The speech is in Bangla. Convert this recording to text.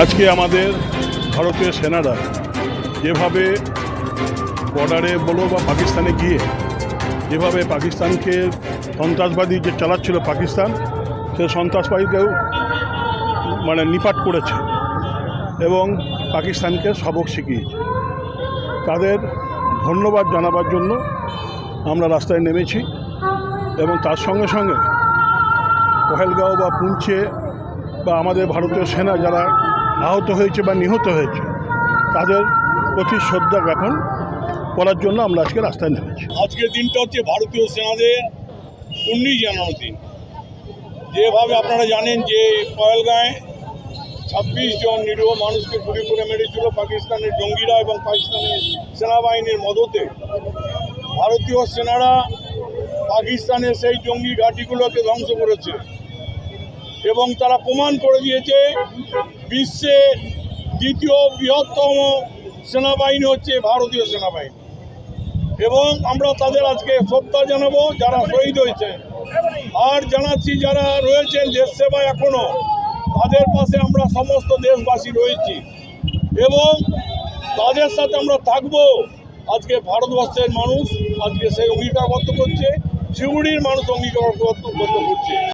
আজকে আমাদের ভারতীয় সেনারা যেভাবে বর্ডারে বলো বা পাকিস্তানে গিয়ে যেভাবে পাকিস্তানকে সন্ত্রাসবাদী যে চালাচ্ছিল পাকিস্তান, সে সন্ত্রাসবাদীকেও মানে নিপাট করেছে এবং পাকিস্তানকে সবক শিখিয়েছে। তাদের ধন্যবাদ জানাবার জন্য আমরা রাস্তায় নেমেছি এবং তার সঙ্গে সঙ্গে পহেলগাঁও বা পুঞ্চে বা আমাদের ভারতীয় সেনা যারা আহত হয়েছে বা নিহত হয়েছে, তাদের প্রতি শ্রদ্ধা জ্ঞাপন করার জন্য আমরা আজকে রাস্তায় নেমেছি। আজকের দিনটা হচ্ছে ভারতীয় সেনাদের উনিশ জানানোর দিন। যেভাবে আপনারা জানেন যে পয়েলগাঁয়ে ছাব্বিশ জন নিরীহ মানুষকে গুলি করে মেরেছিল পাকিস্তানের জঙ্গিরা এবং পাকিস্তানের সেনাবাহিনীর মদতে। ভারতীয় সেনারা পাকিস্তানের সেই জঙ্গি ঘাঁটিগুলোকে ধ্বংস করেছে এবং তারা প্রমাণ করে দিয়েছে বিশ্বে দ্বিতীয় বৃহত্তম সেনাবাহিনী হচ্ছে ভারতীয় সেনাবাহিনী। এবং আমরা তাদের আজকে শ্রদ্ধা জানাব যারা শহীদ হয়েছে। আর জানাচ্ছি যারা রয়েছেন দেশ সেবায় এখনও, তাদের পাশে আমরা সমস্ত দেশবাসী রয়েছি। এবং তাদের সাথে আমরা থাকব আজকে ভারতবর্ষের মানুষ। আজকে সেই অঙ্গীকারবদ্ধ করছে, শিউড়ির মানুষ অঙ্গীকারবদ্ধ করছে।